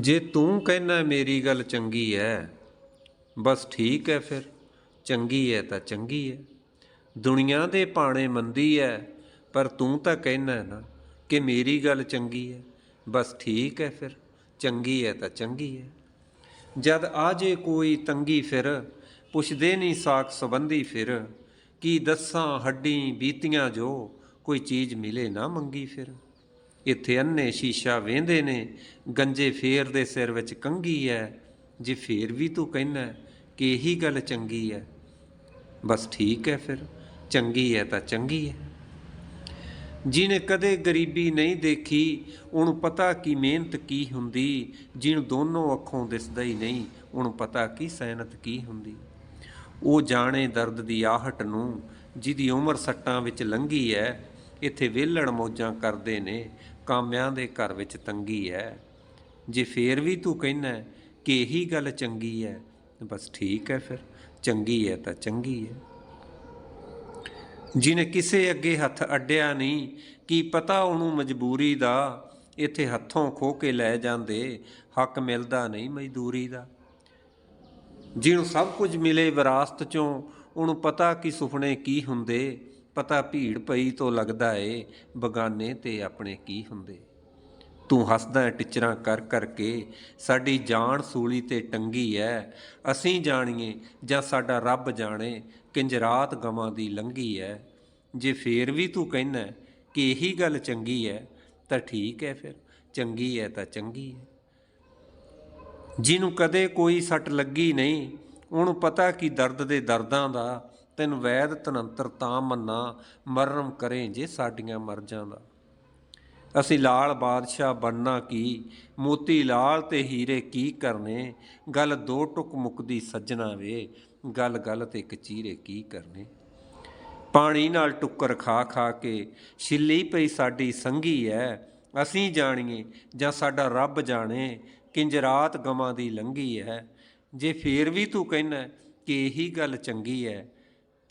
ਜੇ ਤੂੰ ਕਹਿਣਾ ਮੇਰੀ ਗੱਲ ਚੰਗੀ ਹੈ ਬਸ ਠੀਕ ਹੈ ਫਿਰ। ਚੰਗੀ ਹੈ ਤਾਂ ਚੰਗੀ ਹੈ ਦੁਨੀਆ ਦੇ ਪਾਣੇ ਮੰਦੀ ਹੈ ਪਰ ਤੂੰ ਤਾਂ ਕਹਿਣਾ ਨਾ ਕਿ ਮੇਰੀ ਗੱਲ ਚੰਗੀ ਹੈ ਬਸ ਠੀਕ ਹੈ ਫਿਰ। ਚੰਗੀ ਹੈ ਤਾਂ ਚੰਗੀ ਹੈ ਜਦ ਆ ਜੇ ਕੋਈ ਤੰਗੀ ਫਿਰ, ਪੁੱਛਦੇ ਨਹੀਂ ਸਾਖ ਸੰਬੰਧੀ ਫਿਰ, ਕੀ ਦੱਸਾਂ ਹੱਡੀ ਬੀਤੀਆਂ ਜੋ ਕੋਈ ਚੀਜ਼ ਮਿਲੇ ਨਾ ਮੰਗੀ ਫਿਰ। ਇੱਥੇ ਅੰਨੇ ਸ਼ੀਸ਼ਾ ਵੇਂਦੇ ਨੇ, ਗੰਜੇ ਫੇਰ ਦੇ ਸਿਰ ਵਿੱਚ ਕੰਗੀ ਹੈ ਜੇ ਫੇਰ ਵੀ ਤੂੰ ਕਹਿਣਾ ਕਿ ਇਹੀ ਗੱਲ ਚੰਗੀ ਹੈ ਬਸ ਠੀਕ ਹੈ ਫਿਰ, ਚੰਗੀ ਹੈ ਤਾਂ ਚੰਗੀ ਹੈ ਜਿਹਨੇ ਕਦੇ ਗਰੀਬੀ ਨਹੀਂ ਦੇਖੀ, ਉਹਨੂੰ ਪਤਾ ਕੀ ਮਿਹਨਤ ਕੀ ਹੁੰਦੀ, ਜਿਹਨੂੰ ਦੋਨੋਂ ਅੱਖੋਂ ਦਿਸਦਾ ਹੀ ਨਹੀਂ, ਉਹਨੂੰ ਪਤਾ ਕੀ ਸਹਿਨਤ ਕੀ ਹੁੰਦੀ। ਉਹ ਜਾਣੇ ਦਰਦ ਦੀ ਆਹਟ ਨੂੰ, ਜਿਹਦੀ ਉਮਰ ਸੱਟਾਂ ਵਿੱਚ ਲੰਘੀ ਹੈ ਇੱਥੇ ਵਿਹਲੜ ਮੌਜਾਂ ਕਰਦੇ ਨੇ ਕਾਮਿਆਂ ਦੇ ਘਰ ਵਿੱਚ ਤੰਗੀ ਹੈ ਜੇ ਫੇਰ ਵੀ ਤੂੰ ਕਹਿਣਾ ਕਿ ਇਹੀ ਗੱਲ ਚੰਗੀ ਹੈ ਬਸ ਠੀਕ ਹੈ ਫਿਰ। ਚੰਗੀ ਹੈ ਤਾਂ ਚੰਗੀ ਹੈ ਜਿਨੇ ਕਿਸੇ ਅੱਗੇ ਹੱਥ ਅੱਡਿਆ ਨਹੀਂ, ਕੀ ਪਤਾ ਉਹਨੂੰ ਮਜਬੂਰੀ ਦਾ? ਇੱਥੇ ਹੱਥੋਂ ਖੋ ਕੇ ਲੈ ਜਾਂਦੇ, ਹੱਕ ਮਿਲਦਾ ਨਹੀਂ ਮਜ਼ਦੂਰੀ ਦਾ। ਜਿਹਨੂੰ ਸਭ ਕੁਝ ਮਿਲੇ ਵਿਰਾਸਤ ਚੋਂ, ਉਹਨੂੰ ਪਤਾ ਕਿ ਸੁਪਨੇ ਕੀ ਹੁੰਦੇ। ਪਤਾ ਭੀੜ ਪਈ ਤੋਂ ਲੱਗਦਾ ਏ, ਬਗਾਨੇ ਤੇ ਆਪਣੇ ਕੀ ਹੁੰਦੇ? ਤੂੰ ਹੱਸਦਾ ਹੈ ਟਿਚਰਾਂ ਕਰ ਕਰਕੇ ਸਾਡੀ ਜਾਨ ਸੂਲੀ ਤੇ ਟੰਗੀ ਐ। ਅਸੀਂ ਜਾਣੀਏ ਜਾਂ ਸਾਡਾ ਰੱਬ ਜਾਣੇ ਕਿੰਜ ਰਾਤ ਗਮਾਂ ਦੀ ਲੰਗੀ ਐ। ਜੇ ਫੇਰ ਵੀ ਤੂੰ ਕਹਿਣਾ ਕਿ ਇਹੀ ਗੱਲ ਚੰਗੀ ਐ, ਤਾਂ ਠੀਕ ਐ ਫਿਰ। ਚੰਗੀ ਐ ਤਾਂ ਚੰਗੀ ਐ। ਜਿਹਨੂੰ ਕਦੇ ਕੋਈ ਸੱਟ ਲੱਗੀ ਨਹੀਂ, ਉਹਨੂੰ ਪਤਾ ਕਿ ਦਰਦ ਦੇ ਦਰਦਾਂ ਦਾ ਤੈਨੂੰ ਵੈਦ ਤਨੰਤਰ ਤਾਂ ਮੰਨਾ ਮਰਮ ਕਰੇ ਜੇ ਸਾਡੀਆਂ ਮਰਜ਼ਾਂ ਦਾ। ਅਸੀਂ ਲਾਲ ਬਾਦਸ਼ਾਹ ਬਣਨਾ ਕੀ, ਮੋਤੀ ਲਾਲ ਤੇ ਹੀਰੇ ਕੀ ਕਰਨੇ? ਗੱਲ ਦੋ ਟੁਕ ਮੁਕਦੀ ਸੱਜਣਾ ਵੇ, ਗੱਲ ਗੱਲ ਤੇ ਕਚੀਰੇ ਕੀ ਕਰਨੇ? ਪਾਣੀ ਨਾਲ ਟੁੱਕਰ ਖਾ ਖਾ ਕੇ, ਛਿੱਲੀ ਪਈ ਸਾਡੀ ਸੰਗੀ ਐ, ਅਸੀਂ ਜਾਣੀਏ ਜਾਂ ਸਾਡਾ ਰੱਬ ਜਾਣੇ, ਕਿੰਜ ਰਾਤ ਗਮਾਂ ਦੀ ਲੰਗੀ ਐ। ਜੇ ਫੇਰ ਵੀ ਤੂੰ ਕਹਿਣਾ ਕਿ ਇਹੀ ਗੱਲ ਚੰਗੀ ਐ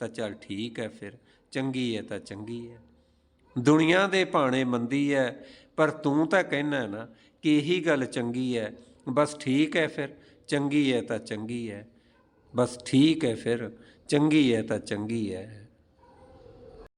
ਤਾਂ ਚੱਲ ਠੀਕ ਹੈ ਫਿਰ, ਚੰਗੀ ਹੈ ਤਾਂ ਚੰਗੀ ਹੈ। ਦੁਨੀਆ ਦੇ ਭਾਣੇ ਮੰਦੀ ਹੈ, ਪਰ ਤੂੰ ਤਾਂ ਕਹਿਣਾ ਨਾ ਕਿ ਇਹੀ ਗੱਲ ਚੰਗੀ ਹੈ, ਬਸ ਠੀਕ ਹੈ ਫਿਰ, ਚੰਗੀ ਹੈ ਤਾਂ ਚੰਗੀ ਹੈ, ਬਸ ਠੀਕ ਹੈ ਫਿਰ, ਚੰਗੀ ਹੈ ਤਾਂ ਚੰਗੀ ਹੈ।